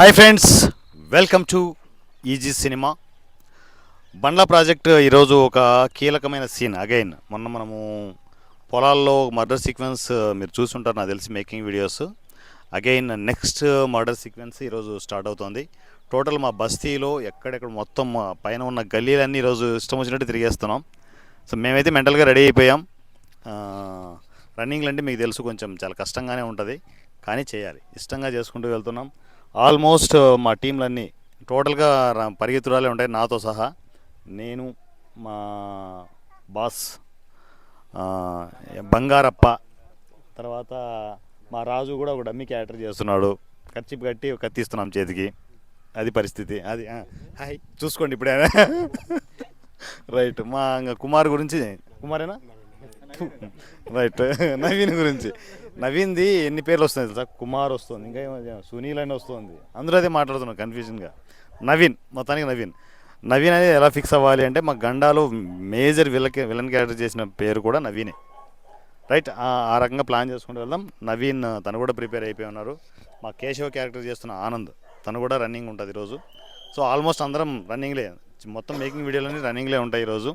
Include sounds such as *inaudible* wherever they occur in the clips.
Hi friends welcome to easy cinema Bandla project ఈరోజు ఒక కీలకమైన సీన్ అగైన్ మొన్న మనము పొలాల్లో మర్డర్ సీక్వెన్స్ uh, మీరు చూసుంటారు నాకు తెలిసి making videos again next murder sequence ఈరోజు స్టార్ట్ అవుతుంది. టోటల్ మా బస్తీలో ఎక్కడెక్కడ మొత్తం మా పైన ఉన్న గల్లీలన్నీ ఈరోజు ఇష్టం వచ్చినట్టు తిరిగేస్తున్నాం. సో మేమైతే మెంటల్గా రెడీ అయిపోయాం. Uh, రన్నింగ్లు అంటే మీకు తెలుసు కొంచెం చాలా కష్టంగానే ఉంటుంది. కానీ చేయాలి. ఇష్టంగా చేసుకుంటూ వెళ్తున్నాం. ఆల్మోస్ట్ మా టీంలన్నీ టోటల్గా పరిగెత్తురాలే ఉంటాయి నాతో సహా. నేను మా బాస్ బంగారప్ప తర్వాత మా రాజు కూడా ఒక డమ్మీ క్యారెక్టర్ చేస్తున్నాడు. ఖర్చు కట్టి కత్తిస్తున్నాం చేతికి. అది పరిస్థితి. అది హాయ్ చూసుకోండి ఇప్పుడే. *laughs* రైట్ మా ఇంకా కుమార్ గురించి కుమారేనా? రైట్ *laughs* నవీన్ గురించి. నవీన్ది ఎన్ని పేర్లు వస్తుంది తెలుసా? కుమార్ వస్తుంది ఇంకా ఏమో సునీల్ అని వస్తుంది. అందరూ అదే మాట్లాడుతున్నాం కన్ఫ్యూజన్గా నవీన్ మొత్తానికి నవీన్. నవీన్ అనేది ఎలా ఫిక్స్ అవ్వాలి అంటే మా గండాలో మేజర్ విలకి విలన్ క్యారెక్టర్ చేసిన పేరు కూడా నవీనే. రైట్ ఆ- ఆ రకంగా ప్లాన్ చేసుకుంటూ వెళ్దాం. నవీన్ తను కూడా ప్రిపేర్ అయిపోయి ఉన్నారు. మా కేశవ క్యారెక్టర్ చేస్తున్న ఆనంద్ తను కూడా రన్నింగ్ ఉంటుంది ఈరోజు. సో ఆల్మోస్ట్ అందరం రన్నింగ్లే మొత్తం మేకింగ్ వీడియోలన్నీ రన్నింగ్లే ఉంటాయి ఈరోజు.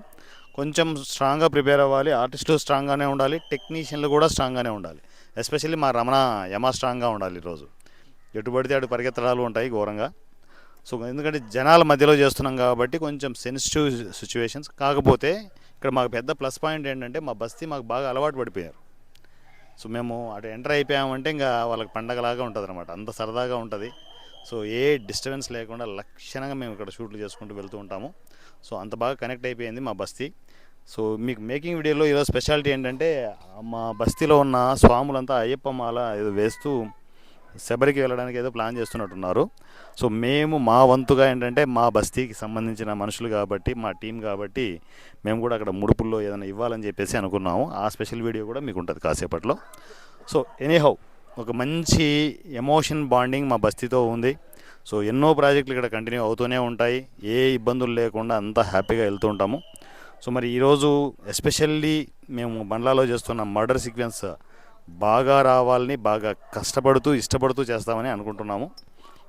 కొంచెం స్ట్రాంగ్గా ప్రిపేర్ అవ్వాలి. ఆర్టిస్టులు స్ట్రాంగ్గానే ఉండాలి. టెక్నీషియన్లు కూడా స్ట్రాంగ్గానే ఉండాలి. ఎస్పెషల్లీ మా రమణ యమ స్ట్రాంగ్గా ఉండాలి ఈరోజు. ఎటు పడితే అటు పరిగెత్తడాలు ఉంటాయి ఘోరంగా. సో ఎందుకంటే జనాల మధ్యలో చేస్తున్నాం కాబట్టి కొంచెం సెన్సిటివ్ సిచ్యువేషన్స్. కాకపోతే ఇక్కడ మాకు పెద్ద ప్లస్ పాయింట్ ఏంటంటే మా బస్తీ మాకు బాగా అలవాటు పడిపోయారు. సో మేము అటు ఎంటర్ అయిపోయామంటే ఇంకా వాళ్ళకి పండగలాగా ఉంటుంది అనమాట అంత సరదాగా ఉంటుంది. సో ఏ డిస్టర్బెన్స్ లేకుండా లక్షణంగా మేము ఇక్కడ షూట్లు చేసుకుంటూ వెళ్తూ ఉంటాము. సో అంత బాగా కనెక్ట్ అయిపోయింది మా బస్తీ. సో మీకు మేకింగ్ వీడియోలో ఈరోజు స్పెషాలిటీ ఏంటంటే మా బస్తీలో ఉన్న స్వాములంతా అయ్యప్ప మాల ఏదో వేస్తూ శబరికి వెళ్ళడానికి ఏదో ప్లాన్ చేస్తున్నట్టున్నారు. సో మేము మా వంతుగా ఏంటంటే మా బస్తీకి సంబంధించిన మనుషులు కాబట్టి మా టీం కాబట్టి మేము కూడా అక్కడ ముడుపుల్లో ఏదైనా ఇవ్వాలని చెప్పేసి అనుకున్నాము. ఆ స్పెషల్ వీడియో కూడా మీకు ఉంటుంది కాసేపట్లో. సో ఎనీహౌ ఒక మంచి ఎమోషన్ బాండింగ్ మా బస్తీతో ఉంది. సో ఎన్నో ప్రాజెక్టులు ఇక్కడ కంటిన్యూ అవుతూనే ఉంటాయి. ఏ ఇబ్బందులు లేకుండా అంతా హ్యాపీగా వెళ్తూ ఉంటాము. సో మరి ఈరోజు ఎస్పెషల్లీ మేము బండ్లాలో చేస్తున్న మర్డర్ సీక్వెన్స్ బాగా రావాలని బాగా కష్టపడుతూ ఇష్టపడుతూ చేస్తామని అనుకుంటున్నాము.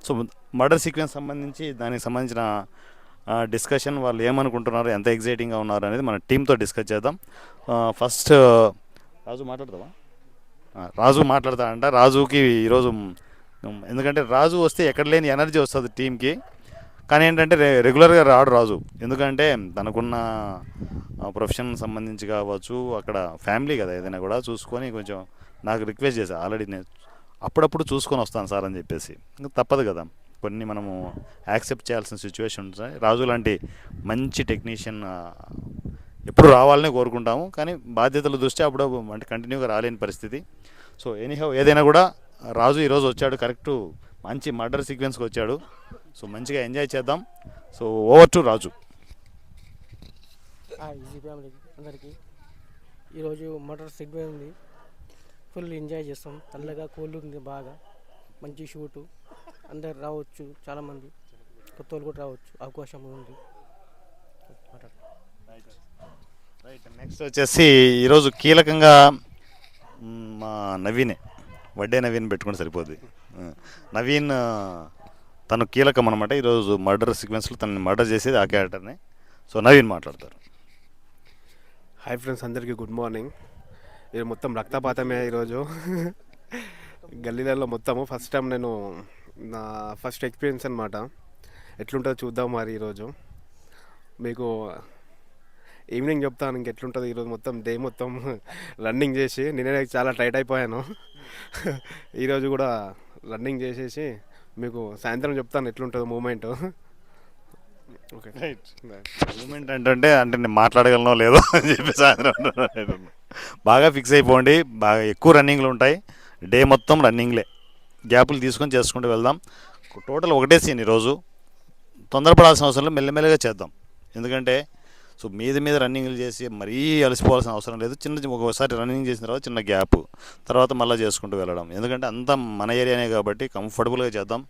సో మర్డర్ సీక్వెన్స్ సంబంధించి దానికి సంబంధించిన డిస్కషన్ వాళ్ళు ఏమనుకుంటున్నారు ఎంత ఎగ్జైటింగ్గా ఉన్నారు అనేది మన టీంతో డిస్కస్ చేద్దాం. ఫస్ట్ రాజు మాట్లాడతావా? రాజు రాజు మాట్లాడతాడంట. రాజుకి ఈరోజు ఎందుకంటే రాజు వస్తే ఎక్కడ లేని ఎనర్జీ వస్తుంది టీంకి కానీ ఏంటంటే రె రెగ్యులర్గా రాడు రాజు. ఎందుకంటే తనకున్న ప్రొఫెషన్ సంబంధించి కావచ్చు అక్కడ ఫ్యామిలీ కదా ఏదైనా కూడా చూసుకొని కొంచెం నాకు రిక్వెస్ట్ చేశాను ఆల్రెడీ నేను అప్పుడప్పుడు చూసుకొని వస్తాను సార్ అని చెప్పేసి. తప్పదు కదా. కొన్ని మనము యాక్సెప్ట్ చేయాల్సిన సిచ్యువేషన్ ఉంటాయి. రాజు లాంటి మంచి టెక్నీషియన్ ఎప్పుడు రావాలని కోరుకుంటాము. కానీ బాధ్యతల దృష్ట్యా అప్పుడు అంటే కంటిన్యూగా రాలేని పరిస్థితి. సో ఎనీహౌ ఏదైనా కూడా రాజు ఈరోజు వచ్చాడు. కరెక్ట్ మంచి మర్డర్ సీక్వెన్స్కి వచ్చాడు. సో మంచిగా ఎంజాయ్ చేద్దాం. So over to Raju. Easy అందరికీ. ఈరోజు మటర్ సిగ్నల్ ఉంది. ఫుల్ ఎంజాయ్ చేస్తాం. చల్లగా కూల్ ఉంది బాగా. మంచి షూటు. అందరు రావచ్చు చాలామంది. కొత్త వాళ్ళు కూడా రావచ్చు. అవకాశం ఉంది. రైట్ నెక్స్ట్ వచ్చేసి ఈరోజు కీలకంగా మ్, నవీనే. వడ్డే నవీన్ పెట్టుకుంటే సరిపోద్ది. నవీన్ తను కీలకం అనమాట ఈరోజు మర్డర్ సీక్వెన్స్లో తనని మర్డర్ చేసేది ఆ క్యారెక్టర్ని. సో నవీన్ మాట్లాడతారు. హాయ్ ఫ్రెండ్స్ అందరికీ గుడ్ మార్నింగ్. ఇది మొత్తం రక్తపాతమే ఈరోజు. గల్లీలలో మొత్తము. ఫస్ట్ టైం నేను నా ఫస్ట్ ఎక్స్పీరియన్స్ అనమాట ఎట్లుంటుందో చూద్దాం మరి ఈరోజు. మీకు ఈవినింగ్ చెప్తాను ఇంకెట్లుంటుంది ఈరోజు మొత్తం డే మొత్తం రన్నింగ్ చేసి నేనే చాలా టైట్ అయిపోయాను. ఈరోజు కూడా రన్నింగ్ చేసేసి మీకు సాయంత్రం చెప్తాను ఎట్లుంటుందో మూమెంట్. ఓకే. మూమెంట్ ఏంటంటే అంటే నేను మాట్లాడగలనో లేదో అని చెప్పేసి సాయంత్రం బాగా ఫిక్స్ అయిపోండి. బాగా ఎక్కువ రన్నింగ్లు ఉంటాయి. డే మొత్తం రన్నింగ్లే గ్యాపులు తీసుకొని చేసుకుంటూ వెళ్దాం. టోటల్ ఒకటే సీన్ ఈరోజు. తొందరపడాల్సిన అవసరం మెల్లమెల్లగా చేద్దాం. ఎందుకంటే సో మీద మీద రన్నింగ్లు చేసి మరీ అలసిపోవాల్సిన అవసరం లేదు. చిన్న చిన్న ఒకసారి రన్నింగ్ చేసిన తర్వాత చిన్న గ్యాప్ తర్వాత మళ్ళీ చేసుకుంటూ వెళ్ళడం. ఎందుకంటే అంతా మన ఏరియానే కాబట్టి కంఫర్టబుల్గా చేద్దాం.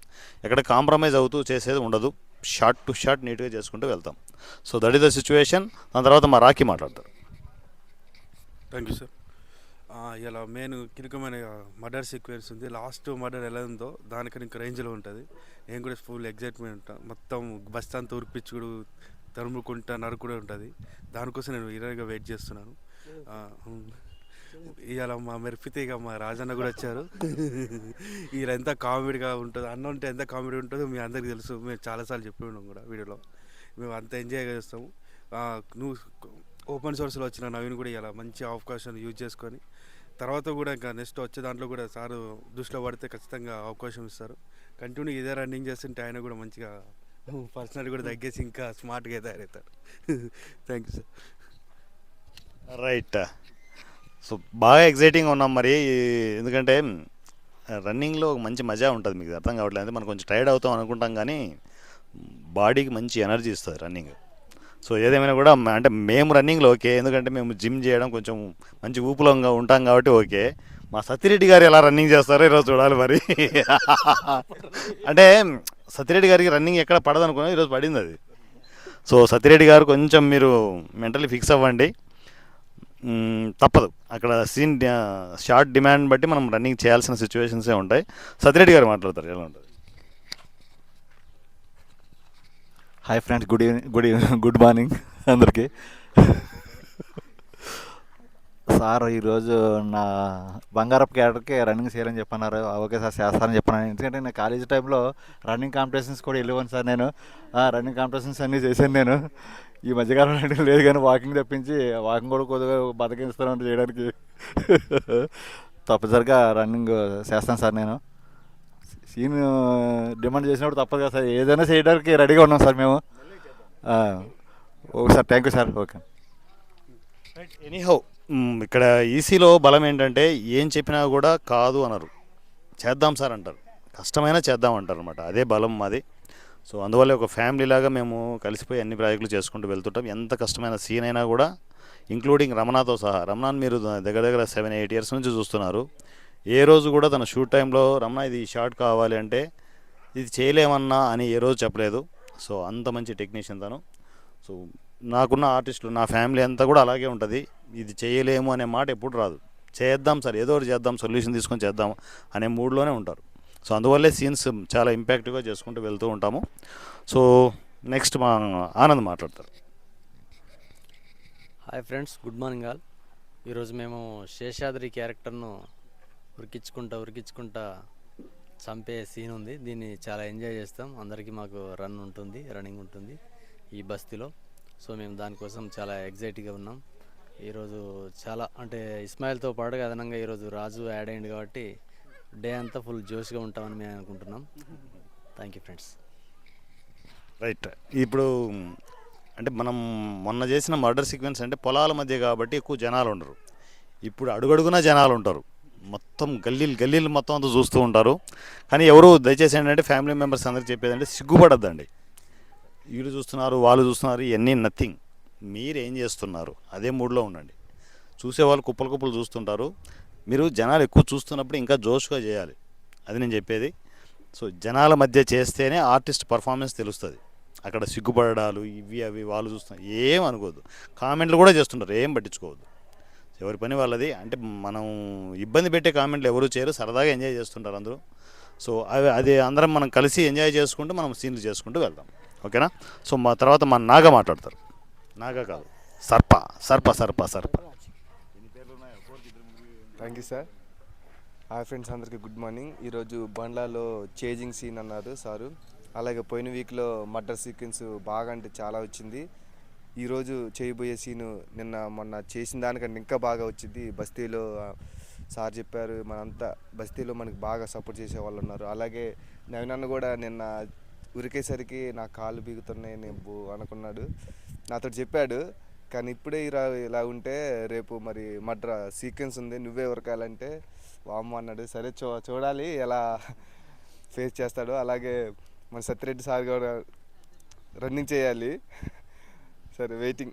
ఎక్కడ కాంప్రమైజ్ అవుతూ చేసేది ఉండదు. షార్ట్ టు షార్ట్ నీట్గా చేసుకుంటూ వెళ్తాం. So that is the situation దాని తర్వాత మా రాఖీ మాట్లాడతారు థ్యాంక్ యూ సార్ ఇలా మెయిన్ కినుకమైన మర్డర్ సీక్వెన్స్ ఉంది. లాస్ట్ మర్డర్ ఎలా ఉందో దానికన్నా ఇంకా రేంజ్లో ఉంటుంది. నేను కూడా ఫుల్ ఎగ్జైట్మెంట్ ఉంటాను మొత్తం బస్ అంతా ఉరిపించుడు తరుముకుంటా నరుకుడు ఉంటుంది. దానికోసం నేను హీరోగా వెయిట్ చేస్తున్నాను. ఇవాళ మా మెరిపితేగా మా రాజన్న కూడా వచ్చారు. వీళ్ళ ఎంత కామెడీగా ఉంటుంది అన్న ఉంటే ఎంత కామెడీ ఉంటుందో మీ అందరికీ తెలుసు. మేము చాలాసార్లు చెప్పి ఉన్నాం కూడా వీడియోలో. మేము అంత ఎంజాయ్ చేస్తాము. నువ్వు ఓపెన్ సోర్స్లో వచ్చిన నవీన్ కూడా ఇలా మంచి అవకాశాన్ని యూజ్ చేసుకొని తర్వాత కూడా ఇంకా నెక్స్ట్ వచ్చే దాంట్లో కూడా సార్ దృష్టిలో పడితే ఖచ్చితంగా అవకాశం ఇస్తారు. కంటిన్యూ ఇదే రన్నింగ్ చేస్తుంటే ఆయన కూడా మంచిగా పర్సనల్ కూడా తగ్గేసి ఇంకా స్మార్ట్గా తయారవుతారు. Thank you sir right so బాగా ఎగ్జైటింగ్ ఉన్నాం మరి. ఎందుకంటే రన్నింగ్లో మంచి మజా ఉంటుంది మీకు అర్థం కావట్లేదు. అంటే మనం కొంచెం టైర్డ్ అవుతాం అనుకుంటాం కానీ బాడీకి మంచి ఎనర్జీ ఇస్తుంది రన్నింగ్ సో ఏదేమైనా కూడా అంటే మేము రన్నింగ్లో ఓకే. ఎందుకంటే మేము జిమ్ చేయడం కొంచెం మంచి ఊపులంగా ఉంటాం కాబట్టి ఓకే. మా సత్యరెడ్డి గారు ఎలా రన్నింగ్ చేస్తారో ఈరోజు చూడాలి మరి. *laughs* అంటే సత్యరెడ్డి గారికి రన్నింగ్ ఎక్కడ పడదు అనుకున్నా ఈరోజు పడింది అది సో సత్యరెడ్డి గారు కొంచెం మీరు మెంటలీ ఫిక్స్ అవ్వండి. తప్పదు. అక్కడ సీన్ షార్ట్ డిమాండ్ బట్టి మనం రన్నింగ్ చేయాల్సిన సిచ్యువేషన్సే ఉంటాయి. సత్యరెడ్డి గారు మాట్లాడతారు. ఎలా ఉంటుంది? Hi friends good evening good evening good morning అందరికీ. సార్ ఈరోజు నా బంగారపు క్యాడర్కి రన్నింగ్ చేయాలని చెప్పన్నారు. ఓకే సార్ చేస్తానని చెప్పాను. ఎందుకంటే నేను కాలేజ్ టైంలో రన్నింగ్ కాంపిటీషన్స్ కూడా వెళ్ళిపోను సార్ నేను. రన్నింగ్ కాంపిటీషన్స్ అన్నీ చేశాను నేను. ఈ మధ్యకాలం రన్నింగ్ లేదు కానీ వాకింగ్ తప్పించి వాకింగ్ కూడా కొద్దిగా బతికిస్తాను చేయడానికి. తప్పనిసరిగా రన్నింగ్ చేస్తాను సార్ నేను. సీన్ డిమాండ్ చేసినప్పుడు తప్పదు కదా సార్. ఏదైనా చేయడానికి రెడీగా ఉన్నాం సార్ మేము. Okay sir thank you sir. Okay. Anyhow ఇక్కడ ఈసీలో బలం ఏంటంటే ఏం చెప్పినా కూడా కాదు అనరు. చేద్దాం సార్ అంటారు. కష్టమైనా చేద్దాం అంటారు అనమాట అదే బలం మాది. సో అందువల్ల ఒక ఫ్యామిలీ లాగా మేము కలిసిపోయి అన్ని ప్రాజెక్టులు చేసుకుంటూ వెళ్తుంటాం. ఎంత కష్టమైన సీన్ అయినా కూడా ఇంక్లూడింగ్ రమణతో సహా. రమణాన్ మీరు దగ్గర దగ్గర సెవెన్ ఎయిట్ ఇయర్స్ నుంచి చూస్తున్నారు. ఏ రోజు కూడా తన షూట్ టైంలో రమణ ఇది షార్ట్ కావాలి అంటే ఇది చేయలేమన్నా అని ఏ రోజు చెప్పలేదు. సో అంత మంచి టెక్నీషియన్ తను. సో నాకున్న ఆర్టిస్టులు నా ఫ్యామిలీ అంతా కూడా అలాగే ఉంటుంది. ఇది చేయలేము అనే మాట ఎప్పుడు రాదు. చేద్దాం సార్ ఏదో ఒకటి చేద్దాం సొల్యూషన్ తీసుకొని చేద్దాం అనే మూడ్లోనే ఉంటారు. సో అందువల్లే సీన్స్ చాలా ఇంపాక్ట్గా చేసుకుంటూ వెళ్తూ ఉంటాము. సో నెక్స్ట్ మా ఆనంద్ మాట్లాడతారు. Hi friends good morning all. ఈరోజు మేము శేషాద్రి క్యారెక్టర్ను ఉరికించుకుంటా ఉరికించుకుంటా చంపే సీన్ ఉంది. దీన్ని చాలా ఎంజాయ్ చేస్తాం. అందరికీ మాకు రన్ ఉంటుంది రన్నింగ్ ఉంటుంది ఈ బస్తీలో. సో మేము దానికోసం చాలా ఎగ్జైట్గా ఉన్నాం. ఈరోజు చాలా అంటే ఇస్మాయిల్తో పాటుగా అదనంగా ఈరోజు రాజు యాడ్ అయింది కాబట్టి డే అంతా ఫుల్ జోష్గా ఉంటామని మేము అనుకుంటున్నాం. థ్యాంక్ యూ ఫ్రెండ్స్ రైట్ ఇప్పుడు అంటే మనం మొన్న చేసిన మర్డర్ సీక్వెన్స్ అంటే పొలాల మధ్య కాబట్టి ఎక్కువ జనాలు ఉండరు. ఇప్పుడు అడుగడుగునా జనాలు ఉంటారు. మొత్తం గల్లీలు గల్లీలు మొత్తం అంతా చూస్తూ ఉంటారు. కానీ ఎవరు దయచేసి ఏంటంటే ఫ్యామిలీ మెంబర్స్ అందరికి చెప్పేదంటే సిగ్గుపడద్దండి. వీళ్ళు చూస్తున్నారు వాళ్ళు చూస్తున్నారు ఇవన్నీ నథింగ్ మీరేం చేస్తున్నారు? అదే మూడ్లో ఉండండి. చూసేవాళ్ళు కుప్పలు కుప్పలు చూస్తుంటారు. మీరు జనాలు ఎక్కువ చూస్తున్నప్పుడు ఇంకా జోష్గా చేయాలి. అది నేను చెప్పేది. సో జనాల మధ్య చేస్తేనే ఆర్టిస్ట్ పర్ఫార్మెన్స్ తెలుస్తుంది. అక్కడ సిగ్గుపడడాలు ఇవి అవి వాళ్ళు చూస్తున్నారు. ఏం అనుకోవద్దు. కామెంట్లు కూడా చేస్తుంటారు. ఏం పట్టించుకోవద్దు. ఎవరి పని వాళ్ళది. అంటే మనం ఇబ్బంది పెట్టే కామెంట్లు ఎవరు చేయరు. సరదాగా ఎంజాయ్ చేస్తుంటారు అందరూ. సో అవి అది అందరం మనం కలిసి ఎంజాయ్ చేసుకుంటూ మనం సీన్లు చేసుకుంటూ వెళ్దాం. ఓకేనా? సో మా తర్వాత మా నాగా మాట్లాడతారు. నాగా కాదు. సర్ప. సర్ప సర్ప సర్ప. Thank you sir hi friends అందరికీ గుడ్ మార్నింగ్ ఈరోజు బండ్లాలో చేజింగ్ సీన్ అన్నారు సారు. అలాగే పోయిన వీక్లో మర్డర్ సీక్వెన్స్ బాగా అంటే చాలా వచ్చింది. ఈరోజు చేయబోయే సీను నిన్న మొన్న చేసిన దానికంటే ఇంకా బాగా వచ్చింది. బస్తీలో సార్ చెప్పారు మనంతా బస్తీలో మనకి బాగా సపోర్ట్ చేసే వాళ్ళు ఉన్నారు. అలాగే నవీనన్న కూడా నిన్న ఉరికేసరికి నా కాళ్ళు బీగుతున్నాయి నేను బో- అనుకున్నాడు. నాతో చెప్పాడు కానీ ఇప్పుడే ఇలా ఇలా ఉంటే రేపు మరి మడ్ర సీక్వెన్స్ ఉంది నువ్వే ఉరకాలంటే. వామ్మ అన్నాడు. సరే చూ చూడాలి ఎలా ఫేస్ చేస్తాడు. అలాగే మన సత్యరెడ్డి సార్ కూడా రన్నింగ్ చేయాలి. సరే వెయిటింగ్.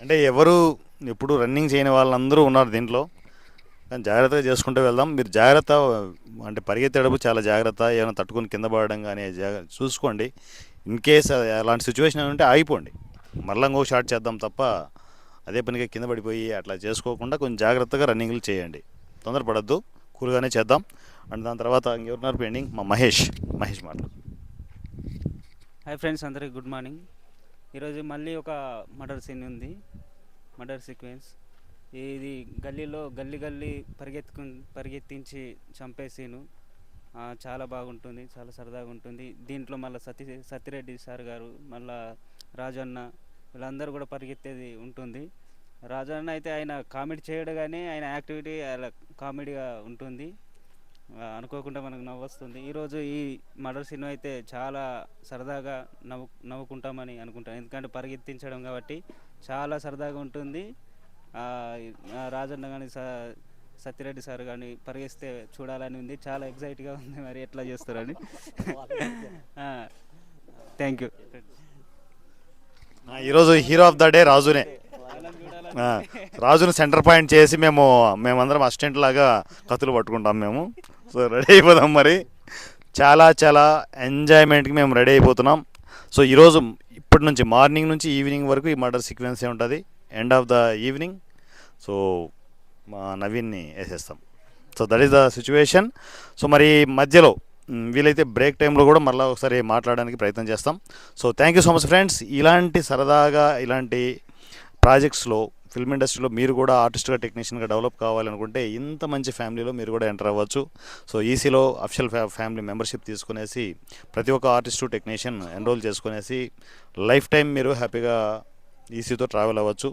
అంటే ఎవరు ఎప్పుడు రన్నింగ్ చేయని వాళ్ళందరూ ఉన్నారు దీంట్లో. కానీ జాగ్రత్తగా చేసుకుంటూ వెళ్దాం. మీరు జాగ్రత్త అంటే పరిగెత్తేటప్పుడు చాలా జాగ్రత్త. ఏమైనా తట్టుకొని కింద పడడం కానీ జాగ్ర చూసుకోండి. ఇన్ కేస్ అలాంటి సిచ్యువేషన్ ఉంటే ఆగిపోండి. మళ్ళీ ఇంకో షార్ట్ చేద్దాం తప్ప అదే పనిగా కింద పడిపోయి అట్లా చేసుకోకుండా కొంచెం జాగ్రత్తగా రన్నింగ్లు చేయండి. తొందరపడద్దు కూల్గానే చేద్దాం. అండ్ దాని తర్వాత ఇంకెవరున్నారు? పెండింగ్ మా మహేష్. మహేష్ మాట హాయ్ ఫ్రెండ్స్ అందరికి గుడ్ మార్నింగ్. ఈరోజు మళ్ళీ ఒక మర్డర్ సీన్ ఉంది. Murder sequence. ఇది గల్లీలో గల్లీ గల్లీ పరిగెత్తుకు పరిగెత్తించి చంపేసీను చాలా బాగుంటుంది చాలా సరదాగా ఉంటుంది. దీంట్లో మళ్ళీ సతీ సత్యరెడ్డి సార్ గారు మళ్ళా రాజన్న వీళ్ళందరూ కూడా పరిగెత్తేది ఉంటుంది. రాజన్న అయితే ఆయన కామెడీ చేయడు కానీ ఆయన యాక్టివిటీ అలా కామెడీగా ఉంటుంది. అనుకోకుండా మనకు నవ్వు వస్తుంది ఈరోజు ఈ మర్డర్ సినిమా అయితే చాలా సరదాగా నవ్వు నవ్వుకుంటామని అనుకుంటాను. ఎందుకంటే పరిగెత్తించడం కాబట్టి చాలా సరదాగా ఉంటుంది. రాజన్న కానీ సత్యరెడ్డి సార్ కానీ పరిగెస్తే చూడాలని ఉంది. చాలా ఎగ్జైట్గా ఉంది మరి ఎట్లా చేస్తారని. *laughs* థ్యాంక్ యూ ఈరోజు హీరో ఆఫ్ ద డే రాజునే. రాజును సెంటర్ పాయింట్ చేసి మేము మేమందరం అసిస్టెంట్ లాగా కత్తులు పట్టుకుంటాం మేము. సో రెడీ అయిపోదాం మరి. చాలా చాలా ఎంజాయ్మెంట్కి మేము రెడీ అయిపోతున్నాం. సో ఈరోజు ఇప్పటి నుంచి మార్నింగ్ నుంచి ఈవినింగ్ వరకు ఈ మర్డర్ సీక్వెన్సే ఉంటుంది? End of the evening so మా నవీన్ని వేసేస్తాం. So that is the situation so మరి మధ్యలో వీలైతే బ్రేక్ టైంలో కూడా మళ్ళీ ఒకసారి మాట్లాడడానికి ప్రయత్నం చేస్తాం. So thank you so much friends ఇలాంటి సరదాగా ఇలాంటి ప్రాజెక్ట్స్లో ఫిల్మ్ ఇండస్ట్రీలో మీరు కూడా ఆర్టిస్ట్గా టెక్నీషియన్గా డెవలప్ కావాలనుకుంటే ఇంత మంచి ఫ్యామిలీలో మీరు కూడా ఎంటర్ అవ్వచ్చు. సో ఈసీలో అఫిషియల్ ఫ్యా ఫ్యామిలీ మెంబర్షిప్ తీసుకునేసి ప్రతి ఒక్క ఆర్టిస్టు టెక్నీషియన్ ఎన్రోల్ చేసుకునేసి లైఫ్ టైం మీరు హ్యాపీగా ఈసీతో ట్రావెల్ అవ్వచ్చు.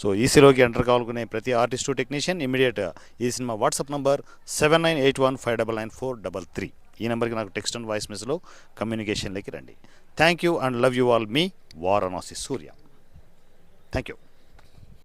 సో ఈసీలోకి ఎంటర్ కావాలనుకునే ప్రతి ఆర్టిస్టు టెక్నీషియన్ ఇమీడియట్గా ఈ cinema WhatsApp number seven nine eight one five double nine four double three ఈ నెంబర్కి నాకు టెక్స్ట్ అండ్ వాయిస్ మెసేజ్లో కమ్యూనికేషన్లోకి రండి. Thank you and love you all me Varanasi Surya. Thank you